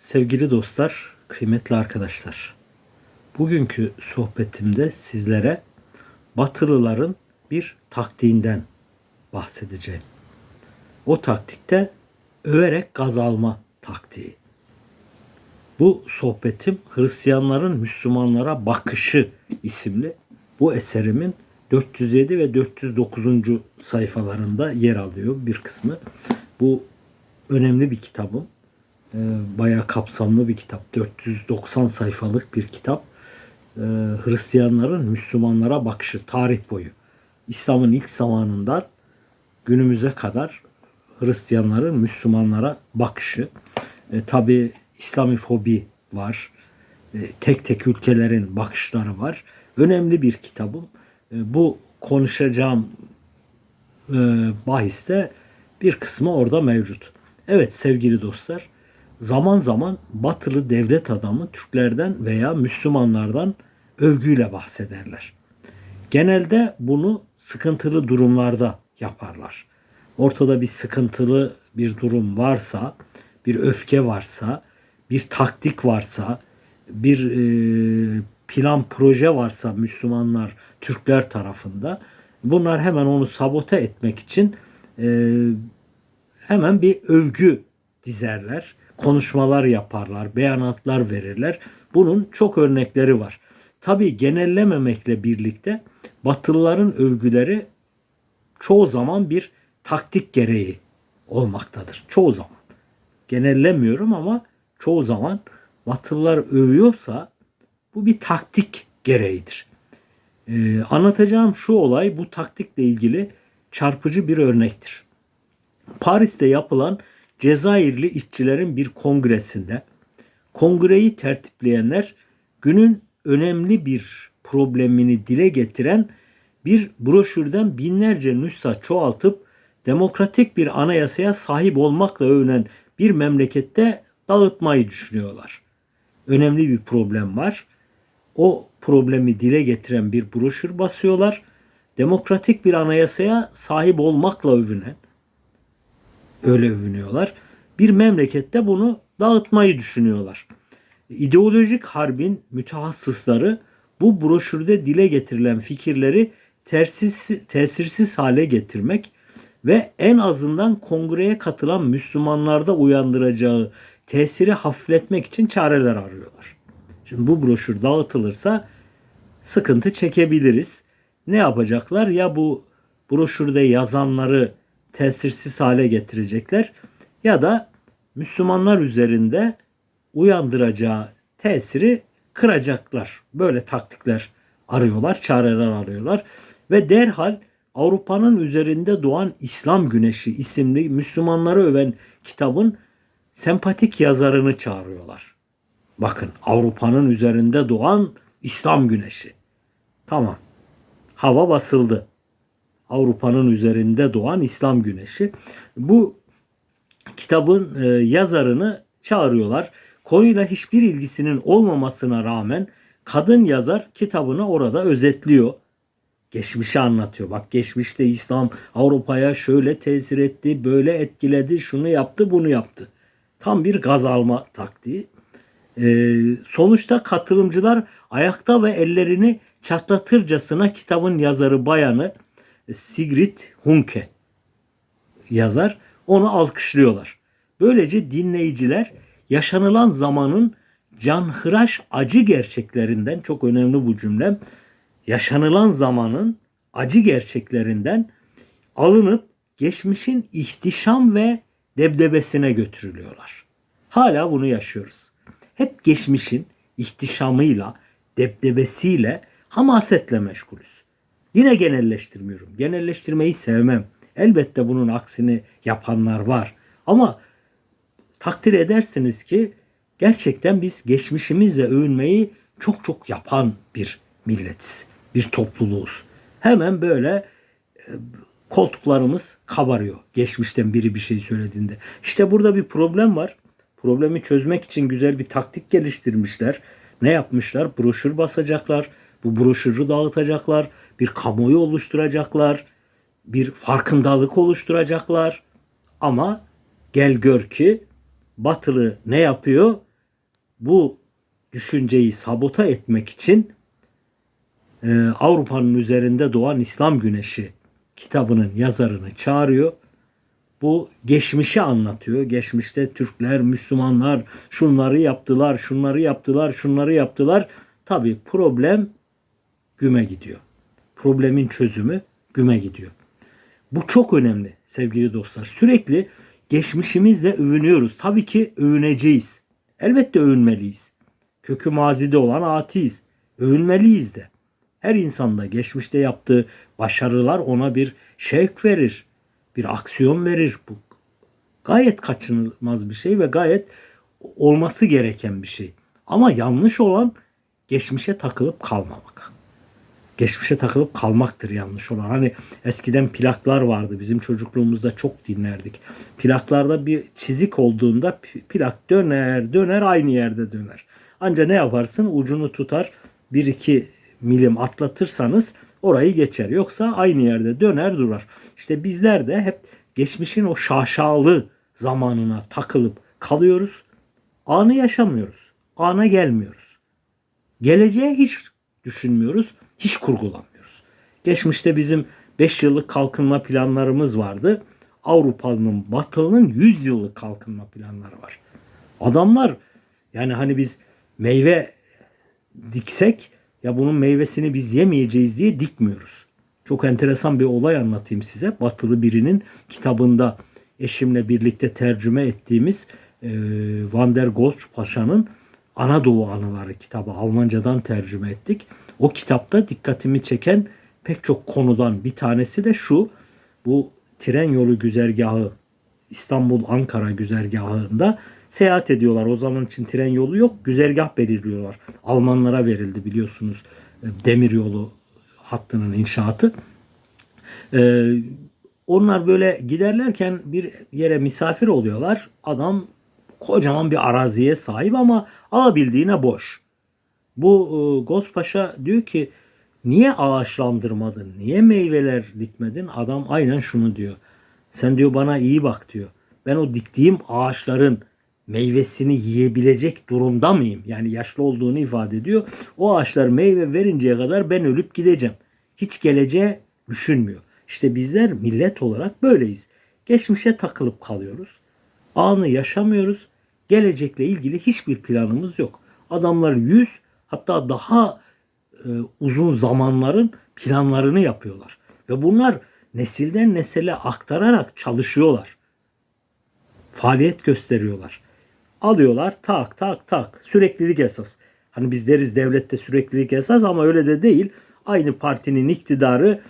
Sevgili dostlar, kıymetli arkadaşlar. Bugünkü sohbetimde sizlere Batılıların bir taktiğinden bahsedeceğim. O taktikte överek gaz alma taktiği. Bu sohbetim Hristiyanların Müslümanlara bakışı isimli bu eserimin 407 ve 409. sayfalarında yer alıyor bir kısmı. Bu önemli bir kitabım. Ee, bayağı kapsamlı bir kitap. 490 sayfalık bir kitap. Ee, Hristiyanların Müslümanlara bakışı tarih boyu. İslam'ın ilk zamanından günümüze kadar Hristiyanların Müslümanlara bakışı. E, Tabi İslamifobi var. E, tek tek ülkelerin bakışları var. Önemli bir kitabım. E, bu konuşacağım e, bahiste bir kısmı orada mevcut. Evet sevgili dostlar, zaman zaman batılı devlet adamı Türklerden veya Müslümanlardan övgüyle bahsederler. Genelde bunu sıkıntılı durumlarda yaparlar. Ortada bir sıkıntılı bir durum varsa, bir öfke varsa, bir taktik varsa, bir e, plan proje varsa Müslümanlar, Türkler tarafında bunlar hemen onu sabote etmek için e, hemen bir övgü dizerler, konuşmalar yaparlar, beyanatlar verirler. Bunun çok örnekleri var. Tabi genellememekle birlikte Batılıların övgüleri çoğu zaman bir taktik gereği olmaktadır. Çoğu zaman. Genellemiyorum ama çoğu zaman Batılılar övüyorsa bu bir taktik gereğidir. Ee, anlatacağım şu olay bu taktikle ilgili çarpıcı bir örnektir. Paris'te yapılan Cezayirli işçilerin bir kongresinde kongreyi tertipleyenler günün önemli bir problemini dile getiren bir broşürden binlerce nüsha çoğaltıp demokratik bir anayasaya sahip olmakla övünen bir memlekette dağıtmayı düşünüyorlar. Önemli bir problem var. O problemi dile getiren bir broşür basıyorlar. Demokratik bir anayasaya sahip olmakla övünen öyle övünüyorlar. Bir memlekette bunu dağıtmayı düşünüyorlar. İdeolojik harbin mütehassısları bu broşürde dile getirilen fikirleri tersiz, tesirsiz hale getirmek ve en azından kongreye katılan Müslümanlarda uyandıracağı tesiri hafifletmek için çareler arıyorlar. Şimdi bu broşür dağıtılırsa sıkıntı çekebiliriz. Ne yapacaklar? Ya bu broşürde yazanları tesirsiz hale getirecekler ya da Müslümanlar üzerinde uyandıracağı tesiri kıracaklar. Böyle taktikler arıyorlar, çareler arıyorlar ve derhal Avrupa'nın üzerinde doğan İslam Güneşi isimli Müslümanları öven kitabın sempatik yazarını çağırıyorlar. Bakın Avrupa'nın üzerinde doğan İslam Güneşi. Tamam. Hava basıldı. Avrupa'nın üzerinde doğan İslam Güneşi. Bu kitabın e, yazarını çağırıyorlar. Konuyla hiçbir ilgisinin olmamasına rağmen kadın yazar kitabını orada özetliyor. Geçmişi anlatıyor. Bak geçmişte İslam Avrupa'ya şöyle tesir etti, böyle etkiledi, şunu yaptı, bunu yaptı. Tam bir gaz alma taktiği. Ee, sonuçta katılımcılar ayakta ve ellerini çatlatırcasına kitabın yazarı bayanı Sigrid Hunke yazar. Onu alkışlıyorlar. Böylece dinleyiciler yaşanılan zamanın canhıraş acı gerçeklerinden çok önemli bu cümlem. Yaşanılan zamanın acı gerçeklerinden alınıp geçmişin ihtişam ve debdebesine götürülüyorlar. Hala bunu yaşıyoruz. Hep geçmişin ihtişamıyla, debdebesiyle, hamasetle meşgulüz. Yine genelleştirmiyorum. Genelleştirmeyi sevmem. Elbette bunun aksini yapanlar var. Ama takdir edersiniz ki gerçekten biz geçmişimizle övünmeyi çok çok yapan bir milletiz. Bir topluluğuz. Hemen böyle e, koltuklarımız kabarıyor. Geçmişten biri bir şey söylediğinde. İşte burada bir problem var. Problemi çözmek için güzel bir taktik geliştirmişler. Ne yapmışlar? Broşür basacaklar. Bu broşürü dağıtacaklar. Bir kamuoyu oluşturacaklar. Bir farkındalık oluşturacaklar. Ama gel gör ki batılı ne yapıyor? bu düşünceyi sabota etmek için e, Avrupa'nın üzerinde doğan İslam Güneşi kitabının yazarını çağırıyor. Bu geçmişi anlatıyor. Geçmişte Türkler, Müslümanlar şunları yaptılar, şunları yaptılar, şunları yaptılar. Tabi problem güme gidiyor. Problemin çözümü güme gidiyor. Bu çok önemli sevgili dostlar. Sürekli geçmişimizle övünüyoruz. Tabii ki övüneceğiz. Elbette övünmeliyiz. Kökü mazide olan atiyiz. Övünmeliyiz de. Her insanda geçmişte yaptığı başarılar ona bir şevk verir. Bir aksiyon verir. Bu gayet kaçınılmaz bir şey ve gayet olması gereken bir şey. Ama yanlış olan geçmişe takılıp kalmamak. Geçmişe takılıp kalmaktır yanlış olan. Hani eskiden plaklar vardı. Bizim çocukluğumuzda çok dinlerdik. Plaklarda bir çizik olduğunda plak döner döner aynı yerde döner. Anca ne yaparsın? Ucunu tutar. Bir iki milim atlatırsanız orayı geçer. Yoksa aynı yerde döner durar. İşte bizler de hep geçmişin o şaşalı zamanına takılıp kalıyoruz. Anı yaşamıyoruz. Ana gelmiyoruz. Geleceğe hiç düşünmüyoruz. Hiç kurgulamıyoruz. Geçmişte bizim 5 yıllık kalkınma planlarımız vardı. Avrupa'nın, Batı'nın 100 yıllık kalkınma planları var. Adamlar yani hani biz meyve diksek ya bunun meyvesini biz yemeyeceğiz diye dikmiyoruz. Çok enteresan bir olay anlatayım size. Batılı birinin kitabında eşimle birlikte tercüme ettiğimiz e, Van der Goltz Paşa'nın Anadolu Anıları kitabı Almancadan tercüme ettik. O kitapta dikkatimi çeken pek çok konudan bir tanesi de şu. Bu tren yolu güzergahı İstanbul-Ankara güzergahında seyahat ediyorlar. O zaman için tren yolu yok. Güzergah belirliyorlar. Almanlara verildi biliyorsunuz e, demir yolu hattının inşaatı. Ee, onlar böyle giderlerken bir yere misafir oluyorlar. Adam kocaman bir araziye sahip ama alabildiğine boş. Bu e, Gozpaşa diyor ki niye ağaçlandırmadın? Niye meyveler dikmedin? Adam aynen şunu diyor. Sen diyor bana iyi bak diyor. Ben o diktiğim ağaçların meyvesini yiyebilecek durumda mıyım? Yani yaşlı olduğunu ifade ediyor. O ağaçlar meyve verinceye kadar ben ölüp gideceğim. Hiç geleceğe düşünmüyor. İşte bizler millet olarak böyleyiz. Geçmişe takılıp kalıyoruz. Anı yaşamıyoruz. Gelecekle ilgili hiçbir planımız yok. Adamlar 100 hatta daha e, uzun zamanların planlarını yapıyorlar. Ve bunlar nesilden nesile aktararak çalışıyorlar. Faaliyet gösteriyorlar. Alıyorlar tak tak tak süreklilik esas. Hani biz deriz devlette süreklilik esas ama öyle de değil. Aynı partinin iktidarı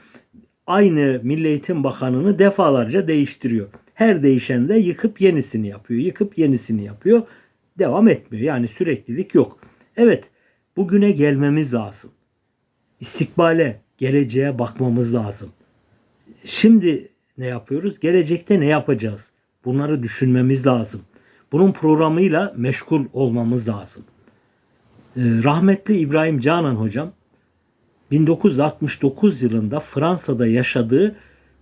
aynı Milli Eğitim Bakanı'nı defalarca değiştiriyor. Her değişende yıkıp yenisini yapıyor. Yıkıp yenisini yapıyor. Devam etmiyor. Yani süreklilik yok. Evet bugüne gelmemiz lazım. İstikbale, geleceğe bakmamız lazım. Şimdi ne yapıyoruz? Gelecekte ne yapacağız? Bunları düşünmemiz lazım. Bunun programıyla meşgul olmamız lazım. Ee, rahmetli İbrahim Canan hocam 1969 yılında Fransa'da yaşadığı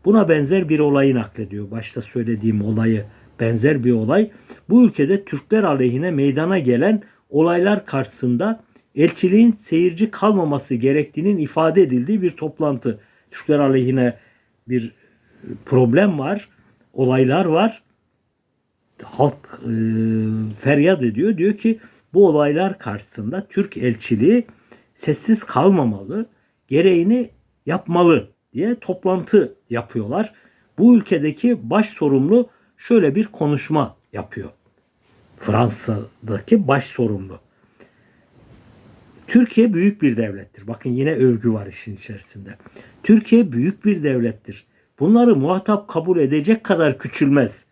buna benzer bir olayı naklediyor. Başta söylediğim olayı benzer bir olay. Bu ülkede Türkler aleyhine meydana gelen olaylar karşısında elçiliğin seyirci kalmaması gerektiğinin ifade edildiği bir toplantı. Türkler aleyhine bir problem var, olaylar var. Halk e, feryat ediyor. Diyor ki bu olaylar karşısında Türk elçiliği sessiz kalmamalı, gereğini yapmalı diye toplantı yapıyorlar. Bu ülkedeki baş sorumlu şöyle bir konuşma yapıyor. Fransa'daki baş sorumlu. Türkiye büyük bir devlettir. Bakın yine övgü var işin içerisinde. Türkiye büyük bir devlettir. Bunları muhatap kabul edecek kadar küçülmez.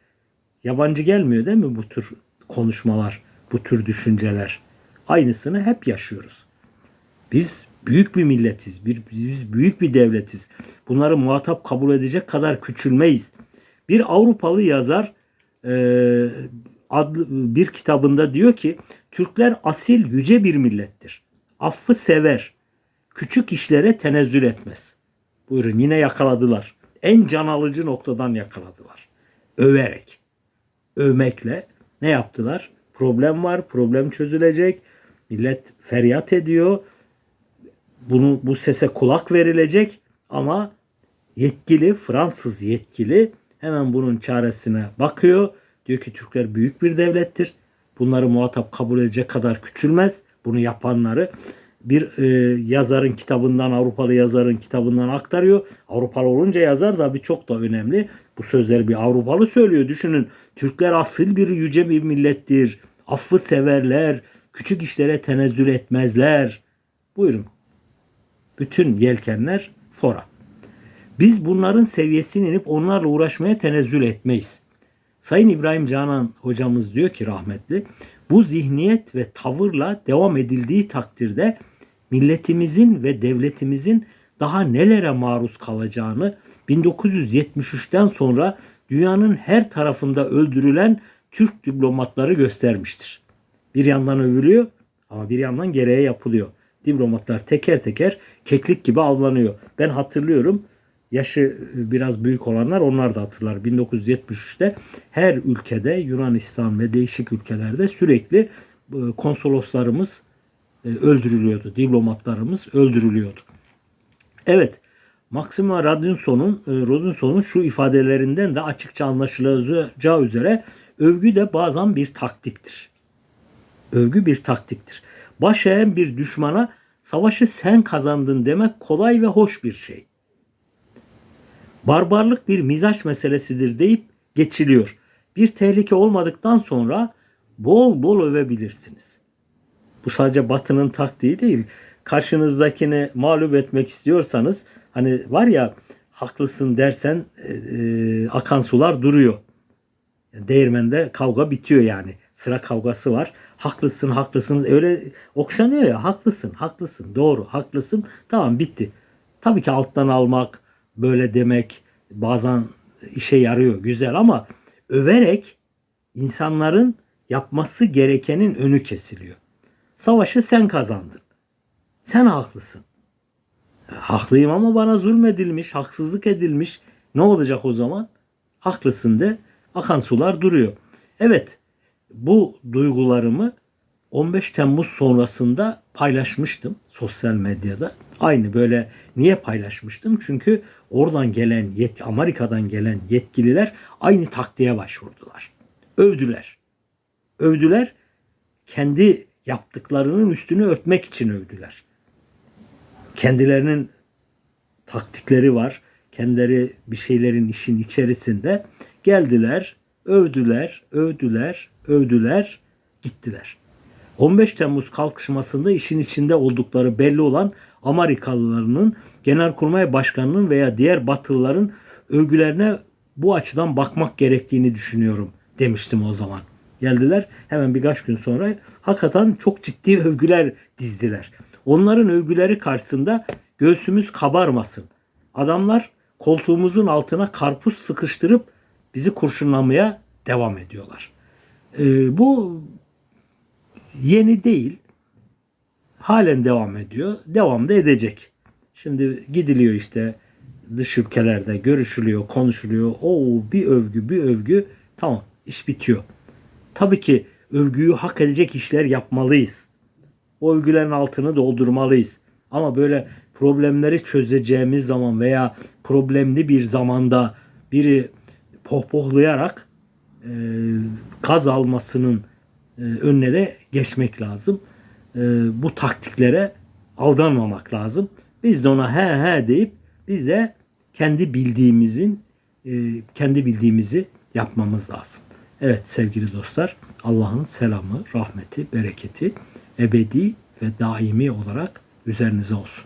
Yabancı gelmiyor değil mi bu tür konuşmalar, bu tür düşünceler? Aynısını hep yaşıyoruz. Biz büyük bir milletiz. Bir, biz büyük bir devletiz. Bunları muhatap kabul edecek kadar küçülmeyiz. Bir Avrupalı yazar e, adlı bir kitabında diyor ki Türkler asil yüce bir millettir. Affı sever. Küçük işlere tenezzül etmez. Buyurun yine yakaladılar. En can alıcı noktadan yakaladılar. Överek. Övmekle ne yaptılar? problem var, problem çözülecek. Millet feryat ediyor. Bunu bu sese kulak verilecek ama yetkili Fransız yetkili hemen bunun çaresine bakıyor. Diyor ki Türkler büyük bir devlettir. Bunları muhatap kabul edecek kadar küçülmez. Bunu yapanları bir e, yazarın kitabından Avrupalı yazarın kitabından aktarıyor. Avrupalı olunca yazar da bir çok da önemli. Bu sözleri bir Avrupalı söylüyor. Düşünün Türkler asıl bir yüce bir millettir. Affı severler. Küçük işlere tenezzül etmezler. Buyurun. Bütün yelkenler fora. Biz bunların seviyesine inip onlarla uğraşmaya tenezzül etmeyiz. Sayın İbrahim Canan hocamız diyor ki rahmetli, bu zihniyet ve tavırla devam edildiği takdirde milletimizin ve devletimizin daha nelere maruz kalacağını 1973'ten sonra dünyanın her tarafında öldürülen Türk diplomatları göstermiştir. Bir yandan övülüyor ama bir yandan gereğe yapılıyor. Diplomatlar teker teker keklik gibi avlanıyor. Ben hatırlıyorum yaşı biraz büyük olanlar onlar da hatırlar. 1973'te her ülkede Yunanistan ve değişik ülkelerde sürekli e, konsoloslarımız e, öldürülüyordu. Diplomatlarımız öldürülüyordu. Evet. Maxima Rodinson'un e, Rodinson'un şu ifadelerinden de açıkça anlaşılacağı üzere övgü de bazen bir taktiktir. Övgü bir taktiktir. Baş eğen bir düşmana savaşı sen kazandın demek kolay ve hoş bir şey barbarlık bir mizaç meselesidir deyip geçiliyor. Bir tehlike olmadıktan sonra bol bol övebilirsiniz. Bu sadece batının taktiği değil. Karşınızdakini mağlup etmek istiyorsanız hani var ya haklısın dersen e, e, akan sular duruyor. Değirmende kavga bitiyor yani. Sıra kavgası var. Haklısın, haklısın. Öyle okşanıyor ya. Haklısın, haklısın. Doğru, haklısın. Tamam bitti. Tabii ki alttan almak, böyle demek bazen işe yarıyor güzel ama överek insanların yapması gerekenin önü kesiliyor. Savaşı sen kazandın. Sen haklısın. Haklıyım ama bana zulmedilmiş, haksızlık edilmiş. Ne olacak o zaman? Haklısın de akan sular duruyor. Evet bu duygularımı 15 Temmuz sonrasında paylaşmıştım sosyal medyada. Aynı böyle niye paylaşmıştım? Çünkü oradan gelen yet Amerika'dan gelen yetkililer aynı taktiğe başvurdular. Övdüler. Övdüler. Kendi yaptıklarının üstünü örtmek için övdüler. Kendilerinin taktikleri var. Kendileri bir şeylerin işin içerisinde geldiler, övdüler, övdüler, övdüler, gittiler. 15 Temmuz kalkışmasında işin içinde oldukları belli olan Amerikalılarının Genelkurmay Başkanı'nın veya diğer Batılıların övgülerine bu açıdan bakmak gerektiğini düşünüyorum demiştim o zaman. Geldiler hemen birkaç gün sonra hakikaten çok ciddi övgüler dizdiler. Onların övgüleri karşısında göğsümüz kabarmasın. Adamlar koltuğumuzun altına karpuz sıkıştırıp bizi kurşunlamaya devam ediyorlar. Ee, bu yeni değil. Halen devam ediyor. Devam da edecek. Şimdi gidiliyor işte dış ülkelerde görüşülüyor, konuşuluyor. O bir övgü, bir övgü. Tamam, iş bitiyor. Tabii ki övgüyü hak edecek işler yapmalıyız. O övgülerin altını doldurmalıyız. Ama böyle problemleri çözeceğimiz zaman veya problemli bir zamanda biri pohpohlayarak e, gaz almasının önüne de geçmek lazım. E, bu taktiklere aldanmamak lazım. Biz de ona he he deyip biz de kendi bildiğimizin e, kendi bildiğimizi yapmamız lazım. Evet sevgili dostlar Allah'ın selamı, rahmeti, bereketi ebedi ve daimi olarak üzerinize olsun.